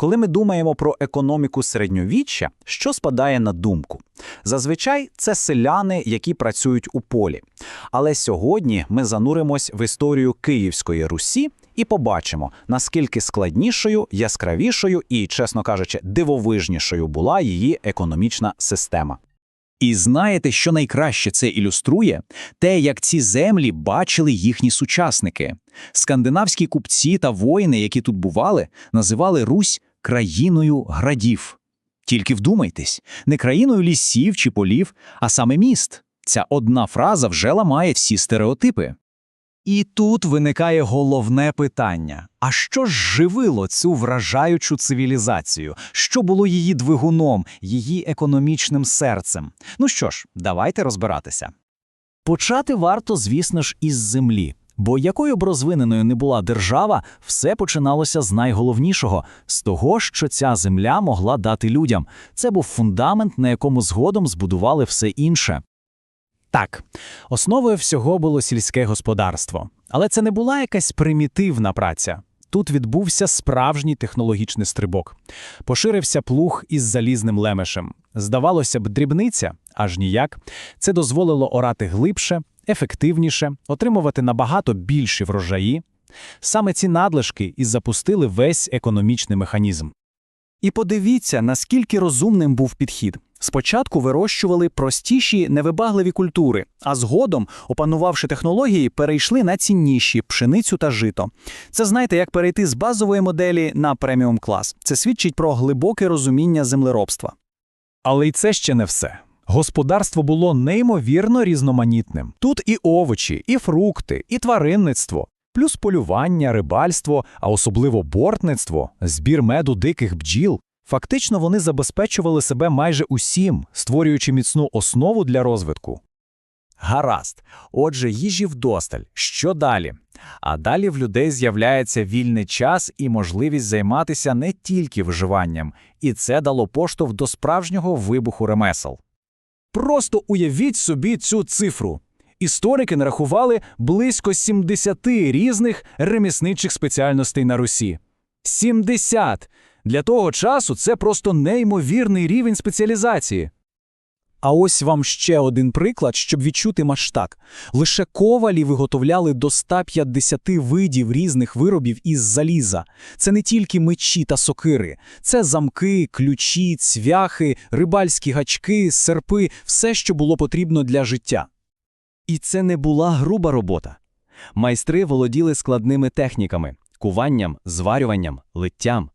Коли ми думаємо про економіку середньовіччя, що спадає на думку? Зазвичай це селяни, які працюють у полі. Але сьогодні ми зануримось в історію Київської Русі і побачимо, наскільки складнішою, яскравішою і, чесно кажучи, дивовижнішою була її економічна система. І знаєте, що найкраще це ілюструє? Те, як ці землі бачили їхні сучасники. Скандинавські купці та воїни, які тут бували, називали Русь країною градів. Тільки вдумайтесь, не країною лісів чи полів, а саме міст. Ця одна фраза вже ламає всі стереотипи. І тут виникає головне питання: а що ж живило цю вражаючу цивілізацію? Що було її двигуном, її економічним серцем? Ну що ж, давайте розбиратися. Почати варто, звісно ж, із землі. Бо якою б розвиненою не була держава, все починалося з найголовнішого з того, що ця земля могла дати людям. Це був фундамент, на якому згодом збудували все інше. Так, основою всього було сільське господарство. Але це не була якась примітивна праця. Тут відбувся справжній технологічний стрибок. Поширився плуг із залізним лемешем. Здавалося б, дрібниця, аж ніяк. Це дозволило орати глибше, ефективніше, отримувати набагато більші врожаї. Саме ці надлишки і запустили весь економічний механізм. І подивіться, наскільки розумним був підхід. Спочатку вирощували простіші невибагливі культури, а згодом, опанувавши технології, перейшли на цінніші пшеницю та жито. Це знаєте, як перейти з базової моделі на преміум клас. Це свідчить про глибоке розуміння землеробства. Але й це ще не все. Господарство було неймовірно різноманітним. Тут і овочі, і фрукти, і тваринництво, плюс полювання, рибальство, а особливо бортництво, збір меду диких бджіл. Фактично вони забезпечували себе майже усім, створюючи міцну основу для розвитку. Гаразд. Отже, їжі вдосталь. Що далі? А далі в людей з'являється вільний час і можливість займатися не тільки виживанням, і це дало поштовх до справжнього вибуху ремесел. Просто уявіть собі цю цифру. Історики нарахували близько 70 різних ремісничих спеціальностей на Русі. 70! Для того часу це просто неймовірний рівень спеціалізації. А ось вам ще один приклад, щоб відчути масштаб. Лише ковалі виготовляли до 150 видів різних виробів із заліза. Це не тільки мечі та сокири, це замки, ключі, цвяхи, рибальські гачки, серпи, все, що було потрібно для життя. І це не була груба робота. Майстри володіли складними техніками куванням, зварюванням, литтям.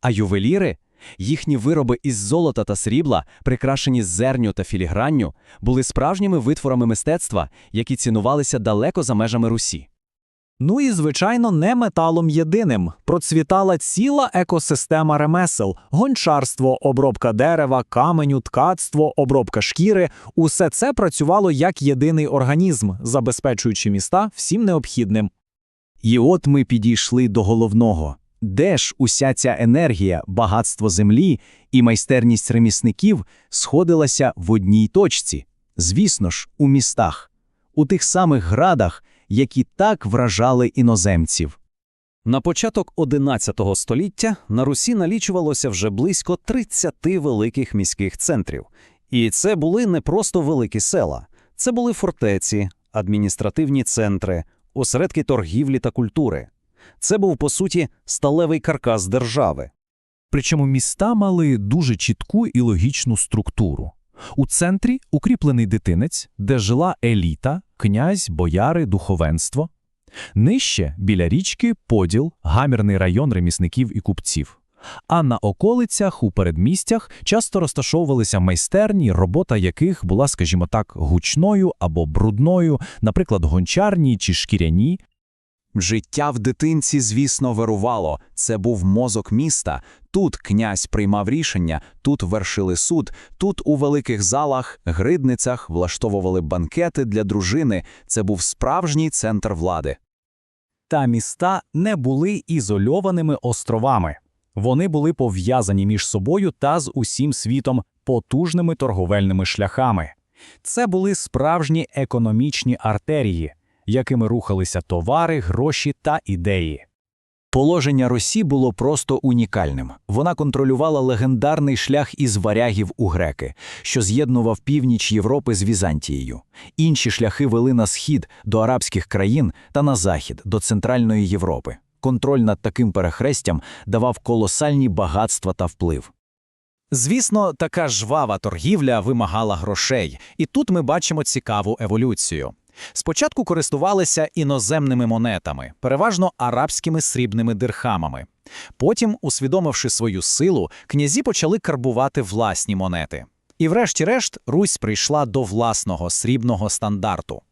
А ювеліри, їхні вироби із золота та срібла, прикрашені зерню та філігранню, були справжніми витворами мистецтва, які цінувалися далеко за межами Русі. Ну і, звичайно, не металом єдиним. Процвітала ціла екосистема ремесел, гончарство, обробка дерева, каменю, ткацтво, обробка шкіри – усе це працювало як єдиний організм, забезпечуючи міста всім необхідним. І от ми підійшли до головного. Де ж уся ця енергія, багатство землі і майстерність ремісників сходилася в одній точці? Звісно ж, у містах, у тих самих градах, які так вражали іноземців. На початок XI століття на Русі налічувалося вже близько 30 великих міських центрів. І це були не просто великі села, це були фортеці, адміністративні центри, осередки торгівлі та культури. Це був, по суті, сталевий каркас держави. Причому міста мали дуже чітку і логічну структуру. У центрі укріплений дитинець, де жила еліта, князь, бояри, духовенство. Нижче, біля річки, поділ, гамірний район ремісників і купців. А на околицях, у передмістях часто розташовувалися майстерні, робота яких була, скажімо так, гучною або брудною, наприклад, гончарні чи шкіряні, Життя в дитинці, звісно, вирувало. Це був мозок міста. Тут князь приймав рішення, тут вершили суд, тут у великих залах, гридницях влаштовували банкети для дружини. Це був справжній центр влади. Та міста не були ізольованими островами. Вони були пов'язані між собою та з усім світом потужними торговельними шляхами. Це були справжні економічні артерії, якими рухалися товари, гроші та ідеї. Положення Русі було просто унікальним. Вона контролювала легендарний шлях із варягів у греки, що з'єднував північ Європи з Візантією. Інші шляхи вели на схід до арабських країн та на захід до Центральної Європи. Контроль над таким перехрестям давав колосальні багатства та вплив. Звісно, така жвава торгівля вимагала грошей, і тут ми бачимо цікаву еволюцію. Спочатку користувалися іноземними монетами, переважно арабськими срібними дирхамами. Потім, усвідомивши свою силу, князі почали карбувати власні монети. І врешті-решт Русь прийшла до власного срібного стандарту.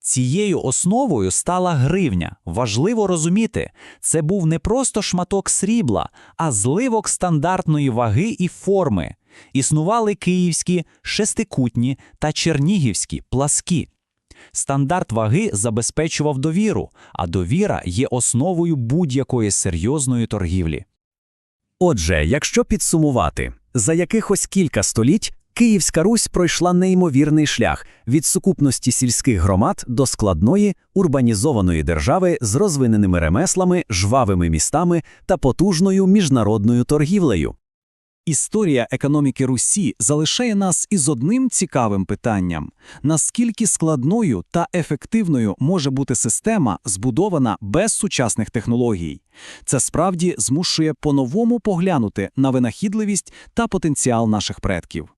Цією основою стала гривня. Важливо розуміти, це був не просто шматок срібла, а зливок стандартної ваги і форми. Існували київські, шестикутні та чернігівські пласкі. Стандарт ваги забезпечував довіру, а довіра є основою будь-якої серйозної торгівлі. Отже, якщо підсумувати, за якихось кілька століть Київська Русь пройшла неймовірний шлях від сукупності сільських громад до складної урбанізованої держави з розвиненими ремеслами, жвавими містами та потужною міжнародною торгівлею. Історія економіки Русі залишає нас із одним цікавим питанням: наскільки складною та ефективною може бути система, збудована без сучасних технологій? Це справді змушує по-новому поглянути на винахідливість та потенціал наших предків.